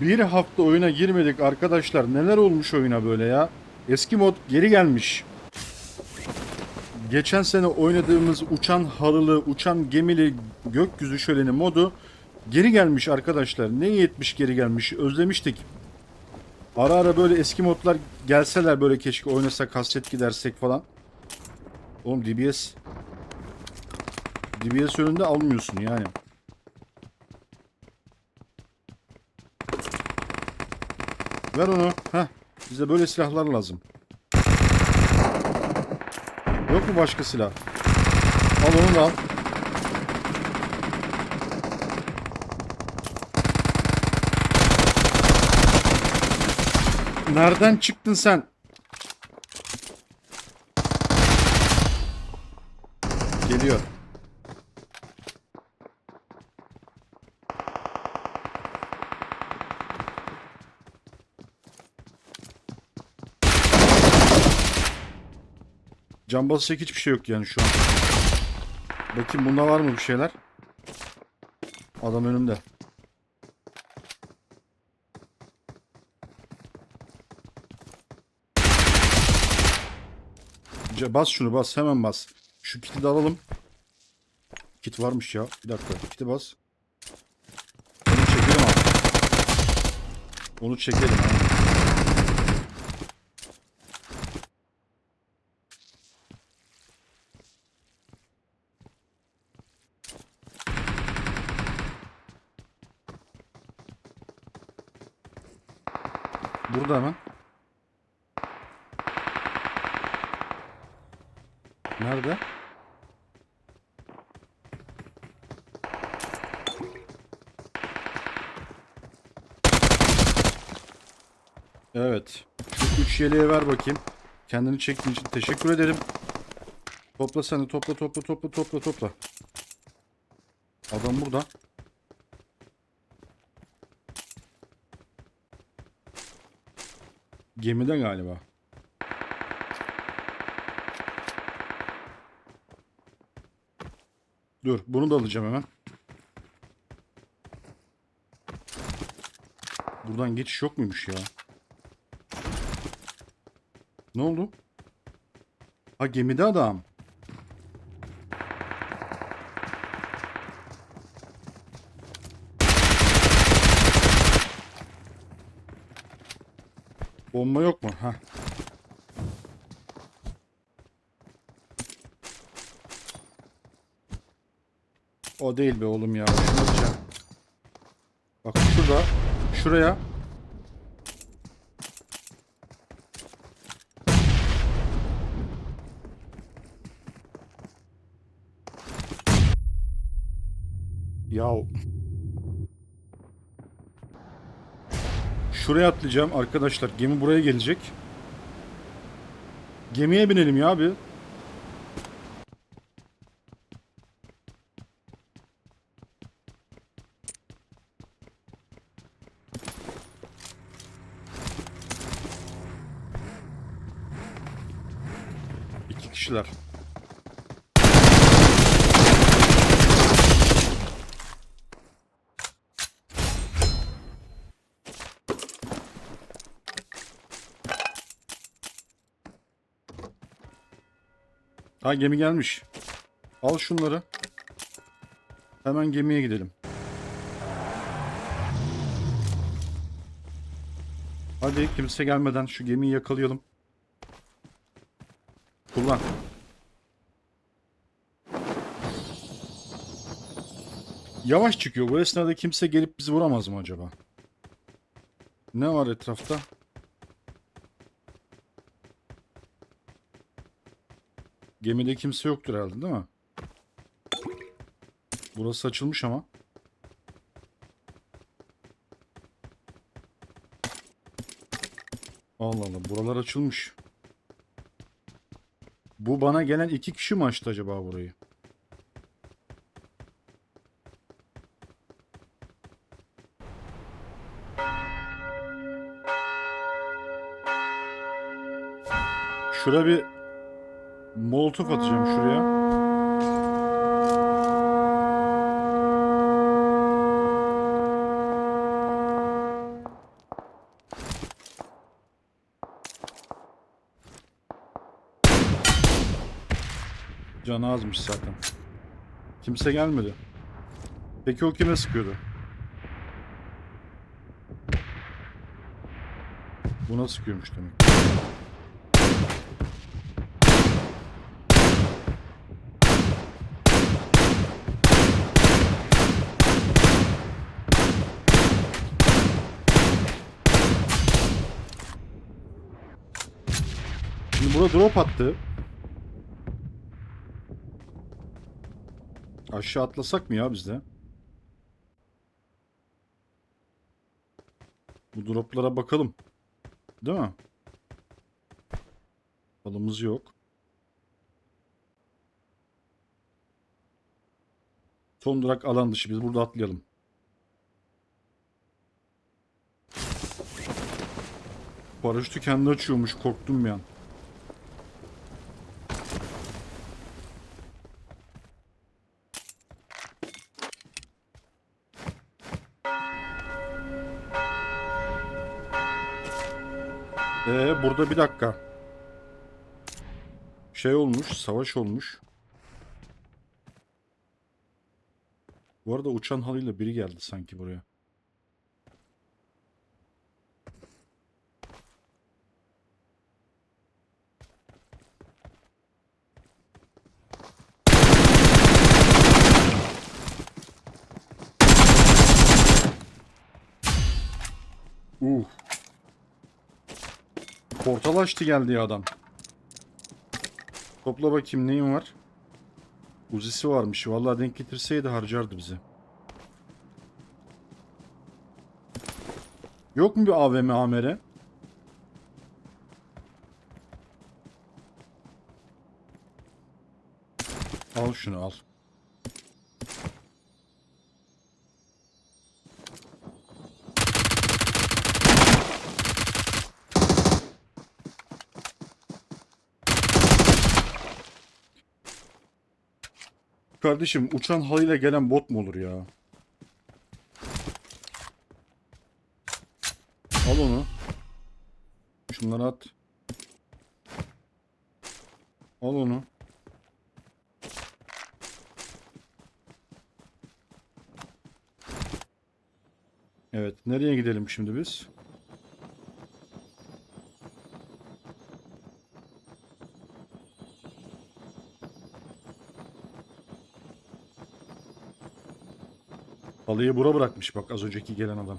Bir hafta oyuna girmedik arkadaşlar. Neler olmuş oyuna böyle ya? Eski mod geri gelmiş. Geçen sene oynadığımız uçan halılı, uçan gemili gökyüzü şöleni modu geri gelmiş arkadaşlar. Ne iyi etmiş geri gelmiş. Özlemiştik. Ara ara böyle eski modlar gelseler böyle keşke oynasak hasret gidersek falan. Oğlum DBS DBS önünde almıyorsun yani. Ver onu. Heh. Bize böyle silahlar lazım. Yok mu başka silah? Al onu da al. Nereden çıktın sen? Geliyor. Can basacak hiçbir şey yok yani şu an. Bakayım bunda var mı bir şeyler? Adam önümde. Bas şunu bas hemen bas. Şu kiti de alalım. Kit varmış ya. Bir dakika kiti bas. Onu çekelim abi. Onu çekelim abi. Burada hemen. Nerede? Evet. Şu üç yeleğe ver bakayım. Kendini çektiğin için teşekkür ederim. Topla sen de topla topla topla topla topla. Adam burada. Gemide galiba. Dur, bunu da alacağım hemen. Buradan geçiş yok muymuş ya? Ne oldu? Ha gemide adam. Bomba yok mu? Ha. O değil be oğlum ya. Bak şurada. Şuraya. Yahu. Şuraya atlayacağım arkadaşlar. Gemi buraya gelecek. Gemiye binelim ya abi. İki kişiler. Ha gemi gelmiş. Al şunları. Hemen gemiye gidelim. Hadi kimse gelmeden şu gemiyi yakalayalım. Kullan. Yavaş çıkıyor. Bu esnada kimse gelip bizi vuramaz mı acaba? Ne var etrafta? Gemide kimse yoktur herhalde değil mi? Burası açılmış ama. Allah Allah buralar açılmış. Bu bana gelen iki kişi mi açtı acaba burayı? Şura bir Molotof atacağım şuraya. Canı azmış zaten. Kimse gelmedi. Peki o kime sıkıyordu? Buna sıkıyormuş demek. Burada drop attı. Aşağı atlasak mı ya biz de? Bu droplara bakalım. Değil mi? Balımız yok. Son durak alan dışı. Biz burada atlayalım. Paraşütü kendi açıyormuş. Korktum bir an. Burada bir dakika. Şey olmuş, savaş olmuş. Bu arada uçan halıyla biri geldi sanki buraya. Portal açtı geldi ya adam. Topla bakayım neyin var? Uzisi varmış. Vallahi denk getirseydi harcardı bizi. Yok mu bir AVM amere? Al şunu al. Kardeşim uçan halıyla gelen bot mu olur ya? Al onu. Şunları at. Al onu. Evet, nereye gidelim şimdi biz? Halıyı bura bırakmış bak az önceki gelen adam.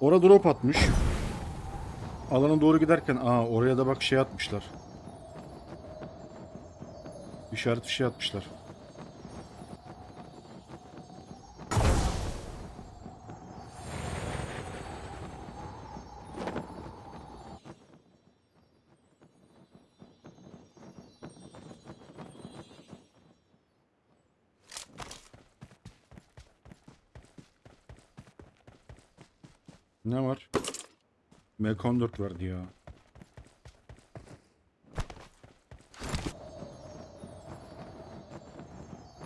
Ora drop atmış. Alana doğru giderken aa oraya da bak şey atmışlar. İşaret bir şey atmışlar. Ne var? MK14 verdi ya.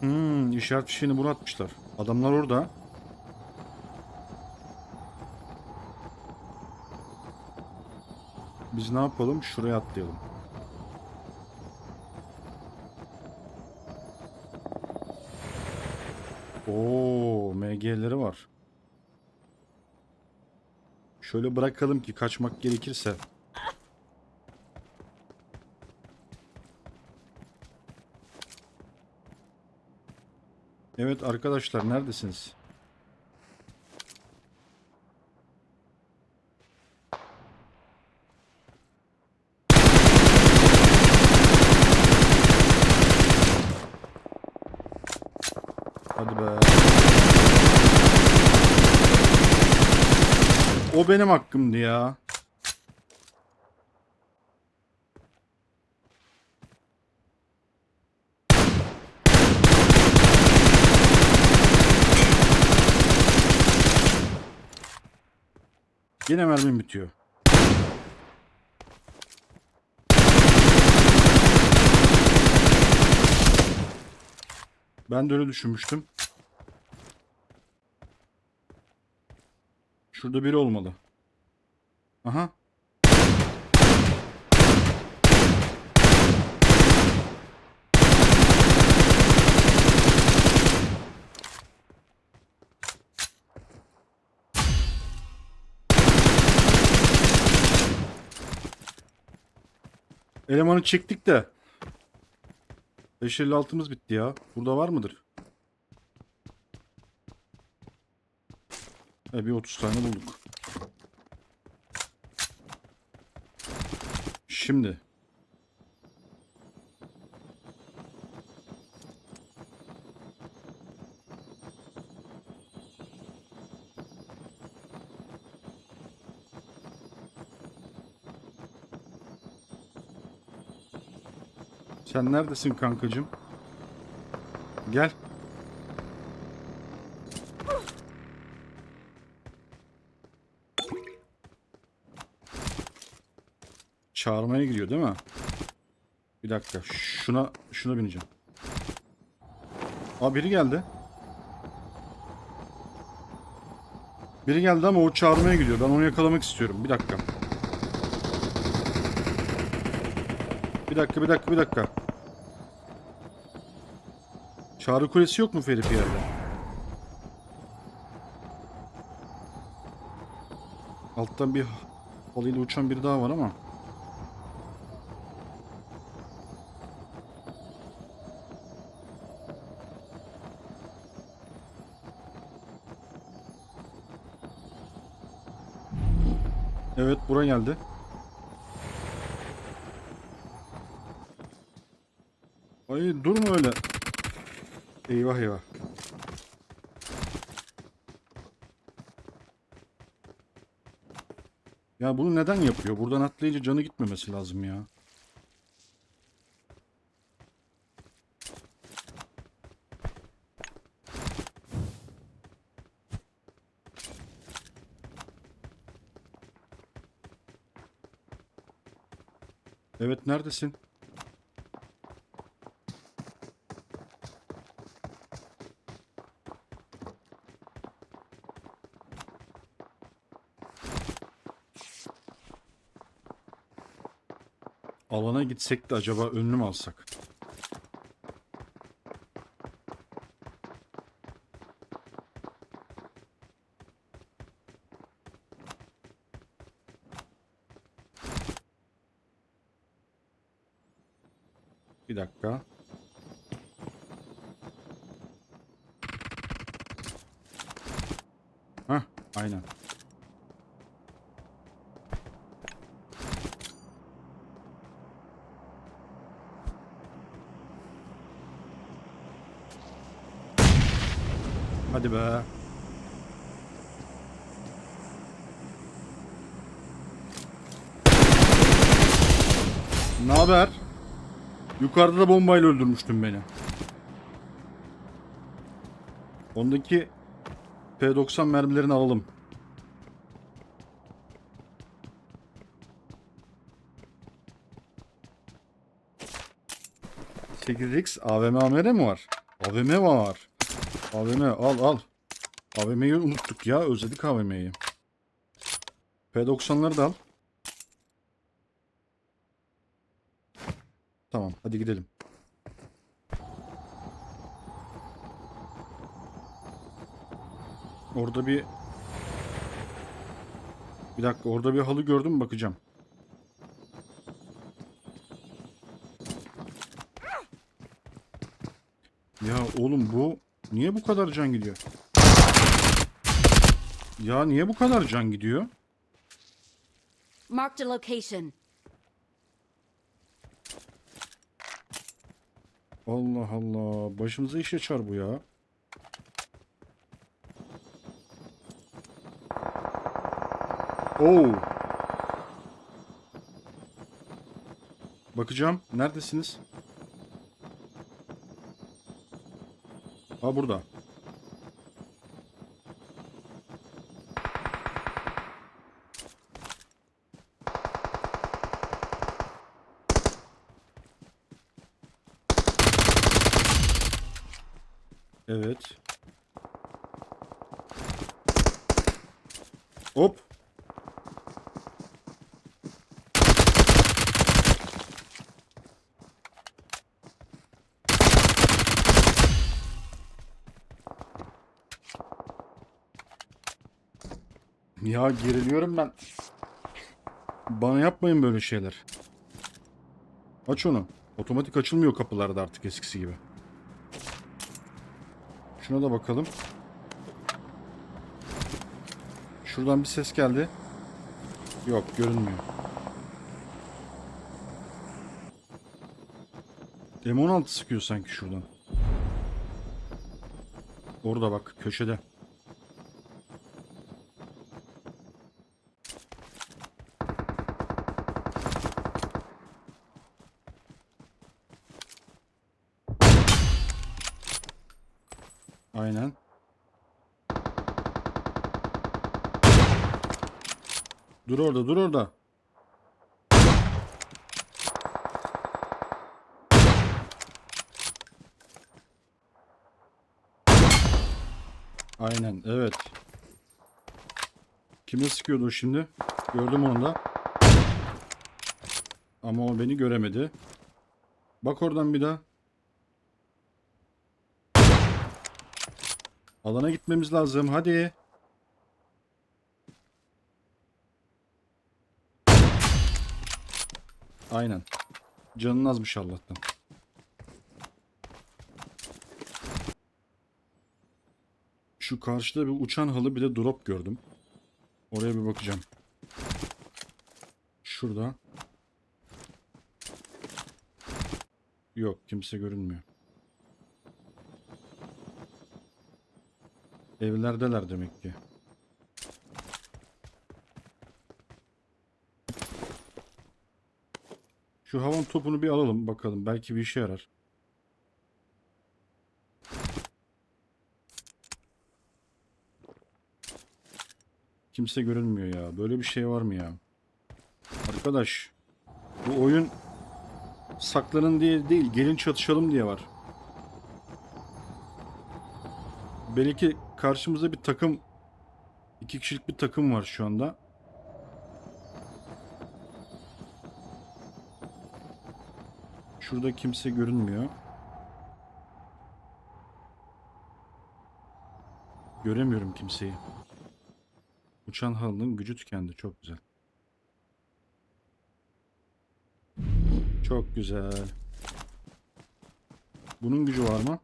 Hmm, işaret fişeğini bunu atmışlar. Adamlar orada. Biz ne yapalım? Şuraya atlayalım. Oo, MG'leri var. Şöyle bırakalım ki kaçmak gerekirse. Evet arkadaşlar neredesiniz? Hadi be. O benim hakkımdı ya. Yine mermim bitiyor. Ben de öyle düşünmüştüm. Şurada biri olmalı. Aha. Elemanı çektik de. 556'mız bitti ya. Burada var mıdır? E bir 30 tane bulduk. Şimdi. Sen neredesin kankacığım? Gel. Çağırmaya gidiyor değil mi? Bir dakika. Şuna şuna bineceğim. Aa biri geldi. Biri geldi ama o çağırmaya gidiyor. Ben onu yakalamak istiyorum. Bir dakika. Bir dakika, bir dakika, bir dakika. Çağrı kulesi yok mu Ferif yerde? Alttan bir halıyla uçan biri daha var ama. Bura geldi. Ay durma öyle. Eyvah eyvah. Ya bunu neden yapıyor? Buradan atlayınca canı gitmemesi lazım ya. Evet neredesin? Alana gitsek de acaba önlü mü alsak? Bir dakika. Hah, aynen. Hadi be. Ne haber? Yukarıda da bombayla öldürmüştün beni. Ondaki P90 mermilerini alalım. x AVM AMR mi var? AVM var. AVM al al. AVM'yi unuttuk ya. Özledik AVM'yi. P90'ları da al. Tamam hadi gidelim. Orada bir Bir dakika orada bir halı gördüm bakacağım. Ya oğlum bu niye bu kadar can gidiyor? Ya niye bu kadar can gidiyor? Marked a location. Allah Allah. Başımıza iş açar bu ya. Oo. Bakacağım. Neredesiniz? Ha burada. Evet. Hop. Ya geriliyorum ben. Bana yapmayın böyle şeyler. Aç onu. Otomatik açılmıyor kapılarda artık eskisi gibi. Şuna da bakalım. Şuradan bir ses geldi. Yok görünmüyor. M16 sıkıyor sanki şuradan. Orada bak köşede. Aynen. Dur orada, dur orada. Aynen, evet. Kime sıkıyordu şimdi? Gördüm onu da. Ama o beni göremedi. Bak oradan bir daha. Alana gitmemiz lazım. Hadi. Aynen. Canın azmış Allah'tan. Şu karşıda bir uçan halı bir de drop gördüm. Oraya bir bakacağım. Şurada. Yok kimse görünmüyor. Evlerdeler demek ki. Şu havan topunu bir alalım bakalım. Belki bir işe yarar. Kimse görünmüyor ya. Böyle bir şey var mı ya? Arkadaş. Bu oyun saklanın diye değil. Gelin çatışalım diye var. Belki karşımızda bir takım iki kişilik bir takım var şu anda. Şurada kimse görünmüyor. Göremiyorum kimseyi. Uçan halının gücü tükendi. Çok güzel. Çok güzel. Bunun gücü var mı?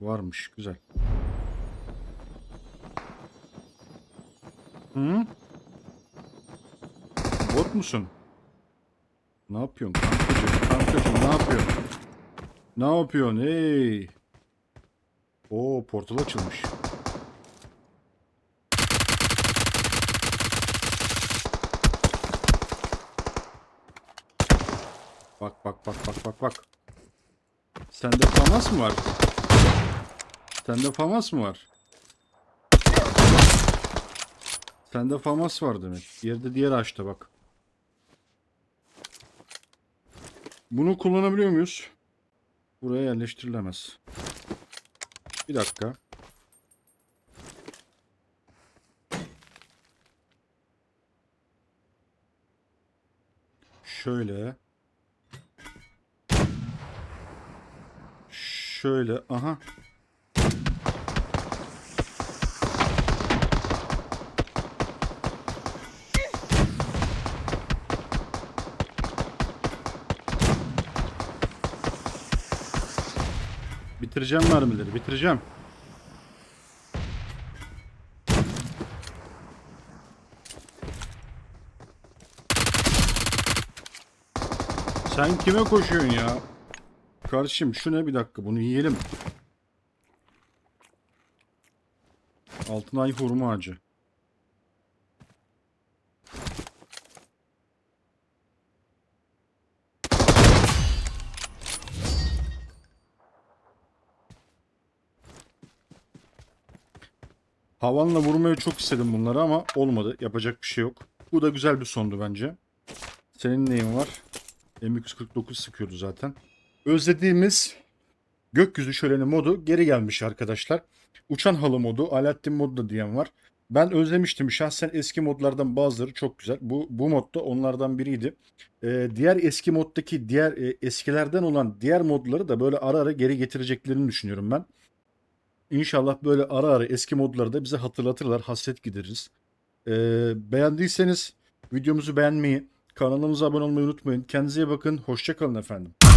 Varmış. Güzel. Hı? Bot musun? Ne yapıyorsun? Kankacığım ne yapıyorsun? Ne yapıyorsun? Hey! Oo portal açılmış. Bak bak bak bak bak bak. Sende famas mı var? Sende famas mı var? Sende famas var demek. Yerde diğer ağaçta bak. Bunu kullanabiliyor muyuz? Buraya yerleştirilemez. Bir dakika. Şöyle. Şöyle. Aha. Bitireceğim mermileri. Bitireceğim. Sen kime koşuyorsun ya? Kardeşim şu ne bir dakika bunu yiyelim. Altınay hurma ağacı. Havanla vurmayı çok istedim bunları ama olmadı. Yapacak bir şey yok. Bu da güzel bir sondu bence. Senin neyin var? M249 sıkıyordu zaten. Özlediğimiz gökyüzü şöleni modu geri gelmiş arkadaşlar. Uçan halı modu, Alaaddin modu da diyen var. Ben özlemiştim. Şahsen eski modlardan bazıları çok güzel. Bu bu modda onlardan biriydi. Ee, diğer eski moddaki diğer e, eskilerden olan diğer modları da böyle ara ara geri getireceklerini düşünüyorum ben. İnşallah böyle ara ara eski modları da bize hatırlatırlar. Hasret gideririz. Ee, beğendiyseniz videomuzu beğenmeyi, Kanalımıza abone olmayı unutmayın. Kendinize iyi bakın. Hoşçakalın efendim.